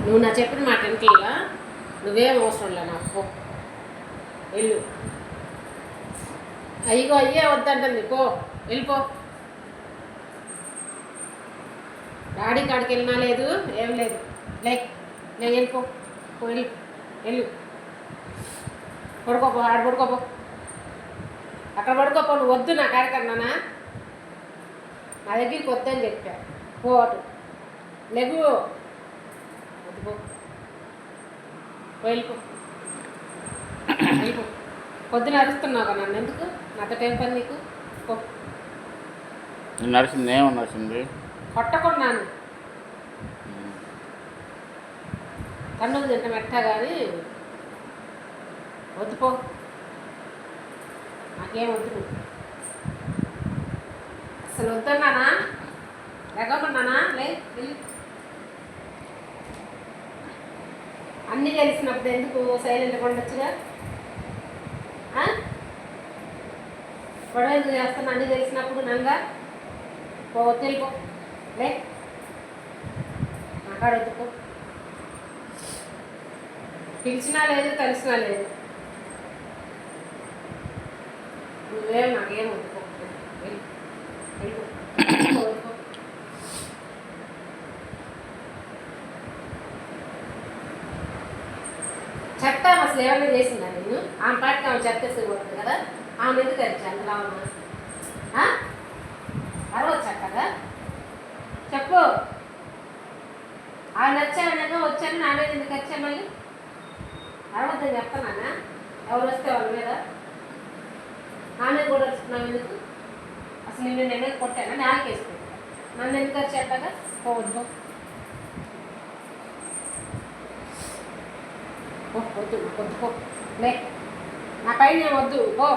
నువ్వు నా చెప్పిన మాట ఇంట్లో నువ్వేం అవసరం లే నాకు. వెళ్ళు. అయ్యో అయ్యే వద్దంటుంది. పో వెళ్ళిపో డాడీ కాడికి వెళ్ళినా లేదు ఏం లేదు. లైక్ నేను వెళ్ళిపో వెళ్ళి వెళ్ళు. పడుకోపో ఆడ పడుకోపో. అక్కడ పడుకోపో నువ్వు వద్దు నా కాడికన్నానా నా దగ్గరికి వద్దని చెప్పా. పో అటు. లెగు. వెళ్ళిపో. వెళ్ళిపో. పొద్దున అరుస్తున్నావు కదా నన్ను ఎందుకు? నాతో ఏం పని నీకు? నడిచింది ఏమో నడిచింది కొట్టకున్నాను. కన్నులు తింట మెట్ట కానీ వద్దు పో. నాకేం వద్దు. అసలు వద్దన్నానా? లెగమన్నానా లే వెళ్ళి అన్నీ తెలిసినప్పుడు ఎందుకు సైలెంట్గా ఉండొచ్చుగా? ఆ? గొడవ ఎందుకు చేస్తున్నా? అన్నీ తెలిసినప్పుడు నంగా పో తెలిపో లే. మాట్లాడొద్దుకో. పిలిచినా లేదు తెలిసినా లేదు. నువ్వేం నాకేం వద్దుకో. వెళ్ళు. వెళ్ళిపో. వద్దుకో. చెత్త అసలు ఏమైనా చేసిందా నేను ఆమె పాటికి ఆమె చెత్త వేసుకోకూడదు కదా? ఆమె ఎందుకు అరిచాను రావణ కదా చెప్పు. ఆమె నచ్చామనగా వచ్చాను నా మీద ఎందుకు వచ్చా మళ్ళీ? అరవద్దని చెప్తానా ఎవరు వస్తే వాళ్ళ మీద? ఆమె కూడా వస్తున్నావు ఎందుకు? అసలు నేను నేను కొట్టానా? నాకేసుకుంటా నన్ను ఎందుకు వచ్చేట్లాగా పోవద్దు. పొద్దు వద్దు వద్దు పో లే నా పైన వద్దు పో